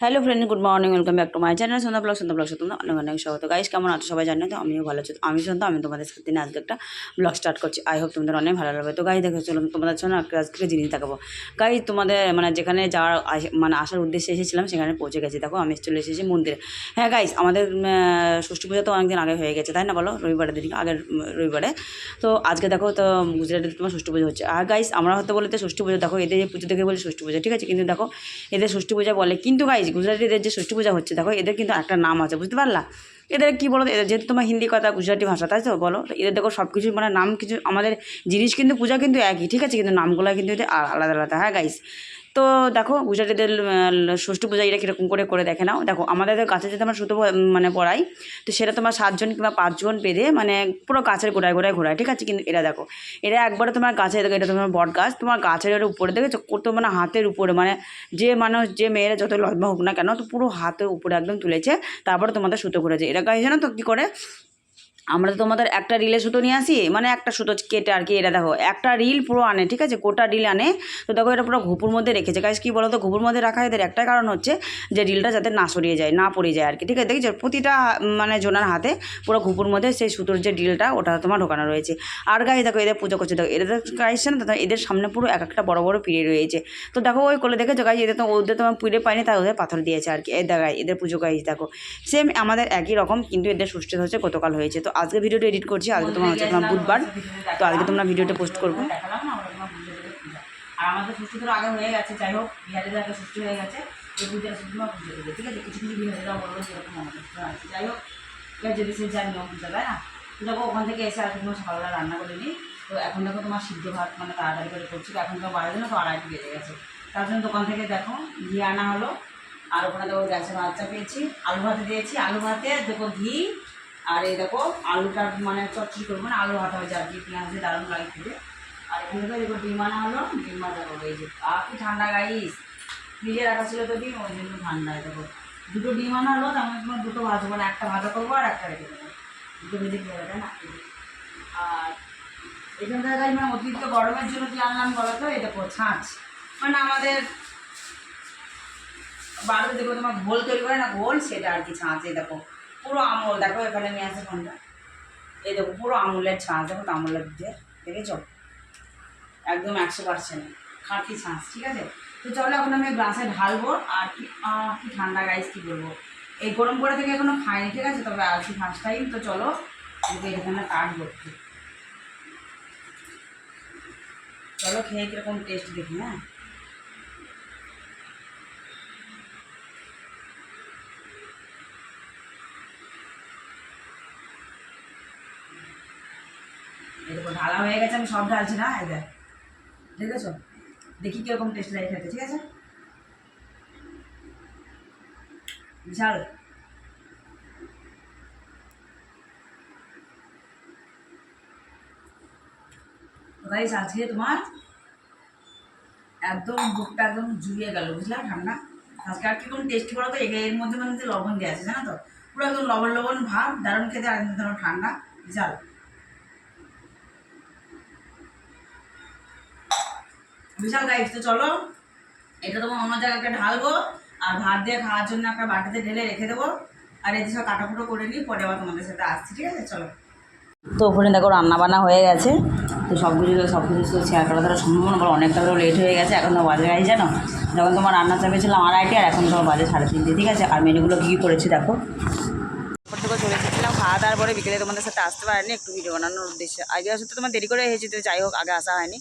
Hello friend good morning welcome back to my channel Sandhya vlog Sandhya vlog তোমরা অনেক অনেক স্বাগত। Guys কেমন আছো সবাই জানো তো? আমিও ভালো আছি। আমি সন্ধ্যা, আমি তোমাদের সাথে দিনে আজকে একটা ব্লগ স্টার্ট করছি। আই হোপ তোমাদের অনেক ভালো লাগবে। তো গাই দেখো, চলো তোমাদের জন্য আজকে জিনিস দেখাবো। গাই তোমাদের মানে যেখানে যাওয়ার মানে আসার উদ্দেশ্যে এসেছিলাম, সেখানে পৌঁছে গেছি। দেখো, আমি চলে এসেছি মন্দিরে। হ্যাঁ গাইস আমাদের ষষ্ঠী পূজা তো অনেকদিন আগে হয়ে গেছে, তাই না বলো? রবিবারের দিন আগের রবিবারে। তো আজকে দেখো, তো গুজরাটে তোমার ষষ্ঠী পুজো হচ্ছে। আর গাইস আমরা হয়তো বলতে ষষ্ঠী পুজো, দেখো, এদের যে পুজো দেখে বলে ষষ্ঠী পূজা, ঠিক আছে? কিন্তু দেখো, এদের ষষ্ঠী পূজা বলে। কিন্তু গাইস গুজরাটিদের যে ষষ্ঠী পূজা হচ্ছে, দেখো, এদের কিন্তু একটা নাম আছে, বুঝতে পারলা? এদের কি বলো এদের যেহেতু তোমার হিন্দি কথা, গুজরাটি ভাষা, তাই তো বলো? এদের দেখো সব কিছু মানে নাম কিছু, আমাদের জিনিস কিন্তু, পূজা কিন্তু একই, ঠিক আছে? কিন্তু নামগুলো কিন্তু এদের আলাদা আলাদা। হ্যাঁ গাইস তো দেখো গুজরাটিদের ষষ্ঠী পূজা এটা কীরকম করে করে দেখে নাও। দেখো, আমাদের গাছে যদি আমরা সুতো মানে পড়াই। তো সেটা তোমার সাতজন কিংবা পাঁচজন বেঁধে মানে পুরো গাছের গোড়ায় গোড়ায় ঘোরায়, ঠিক আছে? কিন্তু এরা দেখো, এরা একবারে তোমার গাছে, দেখো, এটা তোমার বট গাছ, তোমার গাছের উপরে, দেখেছ? তো মানে হাতের উপরে মানে যে মানুষ, যে মেয়েরা যত লম্বা হোক না কেন, তো পুরো হাতের উপরে একদম তুলেছে, তারপরে তোমাদের সুতো ঘুরেছে। এরা গাছ জানো তো কী করে? আমরা তো তোমাদের একটা রিলে সুতো নিয়ে আসি মানে একটা সুতো কেটে আর কি, এটা দেখো, একটা রিল পুরো আনে, ঠিক আছে? গোটা রিল আনে, তো দেখো এটা পুরো ঘুপুর মধ্যে রেখেছে। গাছ কি বলো তো ঘুপুর মধ্যে রাখা এদের একটাই কারণ হচ্ছে যে রিলটা যাতে না সরিয়ে যায়, না পড়ে যায় আর কি, ঠিক আছে? দেখেছ? প্রতিটা মানে জোনার হাতে পুরো ঘুপুর মধ্যে সেই সুতোর যে ডিলটা ওটা তোমার ঢোকানো রয়েছে। আর গাছ দেখো, এদের পুজো করছে, দেখো, এদের গাছ না এদের সামনে পুরো এক একটা বড় বড় পিড়ে রয়েছে। তো দেখো, ওই কোলে দেখেছ গাছ এদের তো, ওদের তোমার পিড়ে পায়নি, তাই ওদের পাথর দিয়েছে আর কি। এদের দেখা এদের পুজো গাছ দেখো। সেম আমাদের একই রকম, কিন্তু এদের ষষ্ঠী হচ্ছে গতকাল হয়েছে। তো আজকে ভিডিওটা এডিট করছি, আজকে তোমার হচ্ছে তোমার বুধবার, তো আজকে তোমরা ভিডিওটা পোস্ট করব। আর আমাদের তো আগে হয়ে গেছে, যাই হোক ষষ্ঠী হয়ে গেছে ঠিক আছে? কিছু যেরকম আমাদের যাই হোক, এবার যদি সে না? ওখান থেকে এসে আজকে তোমার সকালবেলা রান্না করে নিই তো এখন দেখো তোমার সিদ্ধ ভাত মানে তাড়াতাড়ি করে করছি এখন তো বারো দিন, তো আড়াইটি বেজে গেছে। তার জন্য দোকান থেকে দেখো, ঘি আনা হলো। আর ওখানে দেখো গ্যাসে ভাতটা পেয়েছি, আলু ভাতে দিয়েছি। আলু ভাতে দেখো ঘি আর এই দেখো, আলুটা মানে চটচড়ি করব না, আলু ভাতা হয়েছে আর কি পেঁয়াজ দিয়ে দারুণ লাগে খেতে। আর এখানে তো দেখো ডিম আনা হলো, ডিম ভাজা করব, এই যে আর কি ঠান্ডা গাইস ফ্রিজে রাখা ছিল তো ডিম, ওই জন্য ঠান্ডা দেখো। দুটো ডিম আনা হলো, তার তোমার দুটো ভাজবো মানে একটা ভাজা করব আর একটা রেখে দেবো। দুটো ভেজে খেয়ে না? আর এখানকার গাছ মানে অতিরিক্ত গরমের জন্য কি আনলাম বলো তো? এটা ছাঁচ। মানে আমাদের বাড়িতে দেখো তোমার ঘোল তৈরি করে না ঘোল সেটা আর কি ছাঁচে দেখো। পুরো আমল, দেখো এখানে নিয়ে আসে ফোনটা এই দেখো, পুরো আমুলের ছাঁচ, দেখো আমুলের দিয়ে দেখেছ? একদম একশো পার্সেন্ট খাঁটি ছাঁচ, ঠিক আছে? তো চলো এখন আমি গ্লাসে ঢালবো, আর কি কি ঠান্ডা গাইস কি বলব? এই গরম করে থেকে এখনও খাইনি, ঠিক আছে? তবে আজকে ফার্স্ট টাইম তো চলো এখানে কাটবো চলো খেয়ে কীরকম টেস্ট দেখি হ্যাঁ? এরকম ঢালা হয়ে গেছে, আমি সব ঢালছি না দেখ। দেখেছ? দেখি কীরকম টেস্ট লাগে খেতে, ঠিক আছে? বিশাল। গাইস আজকে তোমার একদম বুকটা একদম জুড়িয়ে গেল, বুঝলা? ঠান্ডা। আজকে আর কীরকম টেস্ট করো তো? এর মধ্যে মধ্যে লবণ দেওয়া আছে, জানো তো? পুরো একদম লবণ লবণ ভাব, দারুণ খেতে, আর ধরো ঠান্ডা। বিশাল। বিশাল গাইস তো চলো, এটা তোমার অন্য জায়গায় একটা ঢালবো, আর ভাত দিয়ে খাওয়ার জন্য একটা বাটিতে ঢেলে রেখে দেবো। আর এই সব কাটাকুটো করে নিই, পরে আবার তোমাদের সাথে আসছি, ঠিক আছে? চলো। তো ওখানে দেখো রান্না বান্না হয়ে গেছে। তো সব কিছু সব কিছু তো শেয়ার করা ধরো সম্ভব না অনেকটা ধরো লেট হয়ে গেছে, এখন তো বাজে গাড়ি জানো? যখন তোমার রান্না চাপিয়েছিলাম আড়াইটে, আর এখন তোমার বাজে সাড়ে তিনটে, ঠিক আছে? আর মেনুগুলো কী কী করেছি দেখো। থেকে চলে এসেছিলাম, খাওয়া দাওয়ার পরে বিকেলে তোমাদের সাথে আসতে পারিনি, একটু ভিডিও বানানোর উদ্দেশ্যে। আগে আসলে তোমার দেরি করে এসেছি, তো যাই হোক, আগে আসা হয়নি।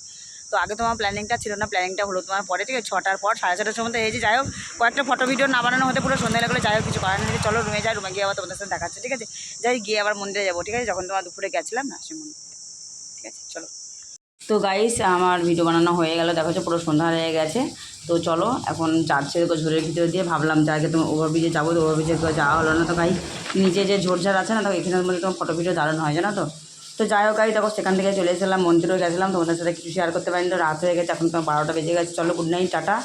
তো আগে তোমার প্ল্যানিংটা ছিল না প্ল্যানিংটা হলো তোমার পরে, ঠিক আছে? ছটার পর, সাড়ে ছটার সময় এসেছি যাই হোক, কয়েকটা ফটো ভিডিও না বানানো হতে পুরো সন্ধ্যা লাগলে, যাই হোক, কিছু করার নেই চলো রুমে যাই রুমে গিয়ে আবার তোমাদের সাথে দেখাচ্ছে ঠিক আছে? যাই, গিয়ে আবার মন্দিরে যাব, ঠিক আছে? যখন তোমার দুপুরে গেছিলাম না সে মন্দিরে, ঠিক আছে? চলো। তো গাইস আমার ভিডিও বানানো হয়ে গেল, দেখো পুরো সন্ধ্যা হয়ে গেছে। তো চলো, এখন যাচ্ছে ঝোরের ভিতরে দিয়ে, ভাবলাম যে আগে তোমার ওভারব্রিজে যাব, তো ওভারব্রিজে যাওয়া হলো না তো গাই নিচে যে ঝোরঝার আছে না তো এখানের মধ্যে তোমার ফটো ভিডিও দারুণ হয়, জানো তো? তো যাই হোক দেখো, সেখান থেকে চলে এসেছিলাম, মন্দিরেও গেছিলাম, তোমাদের সাথে কিছু শেয়ার করতে পারিনি, তো রাত হয়ে গেছে, এখন তোমার বারোটা বেজে গেছে, চলো গুড নাইট টাটা